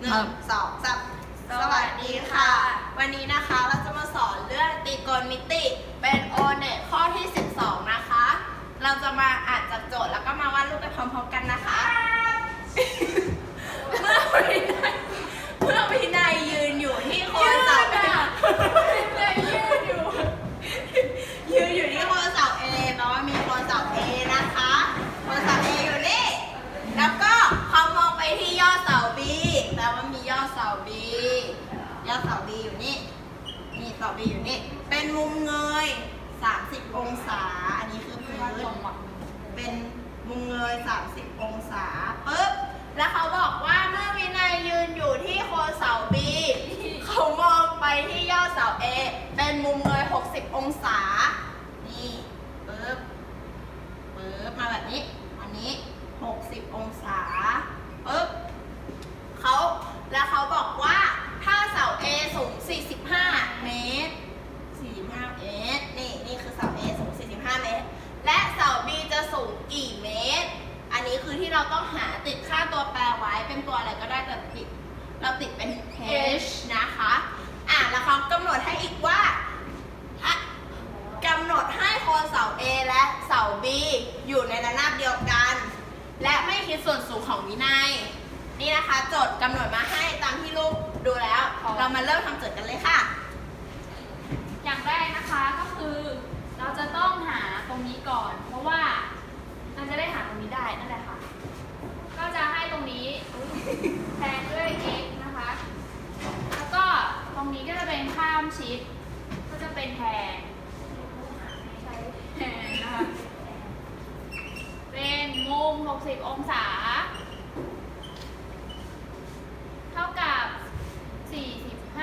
หนึ่งสองสามสวัสดีค่ะ วันนี้นะคะเราจะมาสอนเรื่องตรีโกณมิติ เป็นอ เสา B อยู่นี่ นี่เสา B อยู่นี่ เป็นมุมเงย 30 องศา อันนี้คือพื้น เป็นมุมเงย 30 องศาปึ๊บ แล้วเขาบอกว่าเมื่อวินัยยืนอยู่ที่โคนเสา B เขามองไปที่ยอดเสา A เป็นมุมเงย 60 องศา นี่ปึ๊บ ปึ๊บ มาแบบนี้ อันนี้ 60 องศา ปึ๊บเขาแล้วเขาบอกว่าถ้าเสา A สูง 45 เมตร 45 เมตร นี่นี่คือเสา A สูง 45 เมตร และเสา B จะสูงกี่เมตร อันนี้ คือที่เราต้องหาติดค่าตัวแปรไว้เป็นตัวอะไรก็ได้แต่ติด เราติดเป็น h นะคะ อะแล้วเขากำหนดให้อีกว่าอะกำหนดให้โคนเสา A และเสา B อยู่ในระนาบเดียวกัน และไม่คิดส่วนสูงของวินัย นี่นะคะโจทย์กำหนดมาให้ตามที่ลูกดูแล้ว เรามาเริ่มทำโจทย์กันเลยค่ะ อย่างแรกนะคะก็คือ เราจะต้องหาตรงนี้ก่อน เพราะว่าเราจะได้หาตรงนี้ได้นั่นแหละค่ะ ก็จะให้ตรงนี้อุ๊ยแทนด้วย x นะคะ แล้วก็ต รงนี้ก็จะเป็นข้ามชิด ก็จะเป็นแทนแทนนะคะเป็นมุม 60 องศา เท่ากับ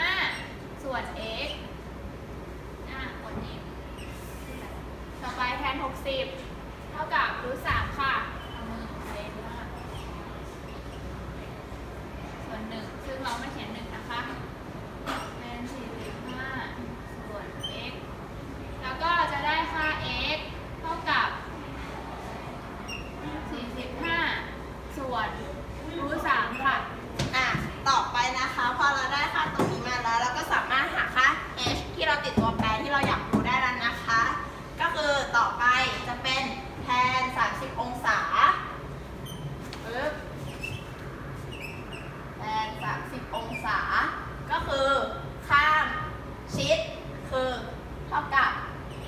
45 ส่วน x อะกดนี้ต่อไปแทน 60 เท่ากับรูทสามค่ะเอามือเล็กมากส่วนหนึ่งซึ่งเราไม่เขียนหนึ่งนะคะ เป็น 45 ส่วน x แล้วก็จะได้ค่า x เท่ากับ 45 ส่ วน รูทสามค่ะ อะ ต่อไปนะคะ พอเราได้ค่าตรงนี้มาแล้ว เราก็สามารถหาค่า h ที่เราติดตัวแปรที่เราอยากรู้ได้แล้วนะคะ ก็คือต่อไปจะเป็นแทน 30 องศาปึ๊บแทน 30 องศา ก็คือข้ามชิดคือเท่ากับ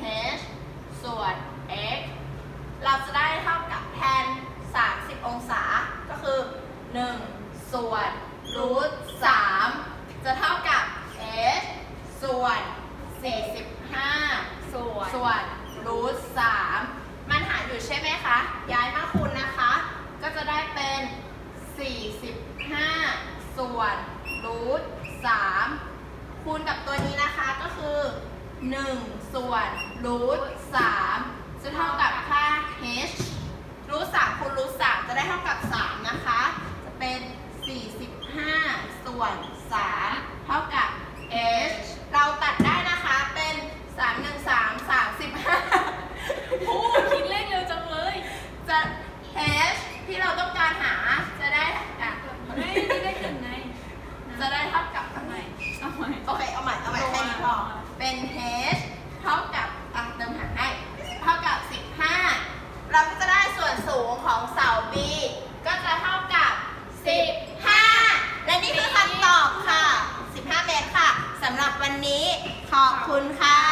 h ส่วน x เราจะได้เท่ากับแทน 30 องศา ก็คือ 1 ส่วนรูท3จะเท่ากับ h ส่วน45 ส่วนส่วนรูท3มันหารอยู่ใช่ไหมคะ ย้ายมาคูณนะคะ ก็จะได้เป็น 45 ส่วนรูท3คูณกับตัวนี้นะคะก็คือ 1 ส่วนรูท3จะเท่ากับค่า h รูท3คูณรูท3จะได้เท่ากับ 3 นะคะ ส่วน 3 เท่ากับ h เราตัดได้นะคะเป็น 3 1 3 35 โอ้คิดเลขเร็วจังเลย จะ h ที่เราต้องการหาจะได้อะ ไม่ได้เลขหนึ่งไง จะได้เท่ากับ ทำไมเอาใหม่ โอเค เอาใหม่ เอาใหม่แค่นี้พอ เป็น h เท่ากับ อะ เติมหารให้ เท่ากับ 15 เราก็จะได้ส่วนสูงของเสา B ก็จะเท่ากับ 15 และนี่คือคำตอบค่ะ 15 เมตรค่ะ สำหรับ วันนี้ขอบคุณค่ะ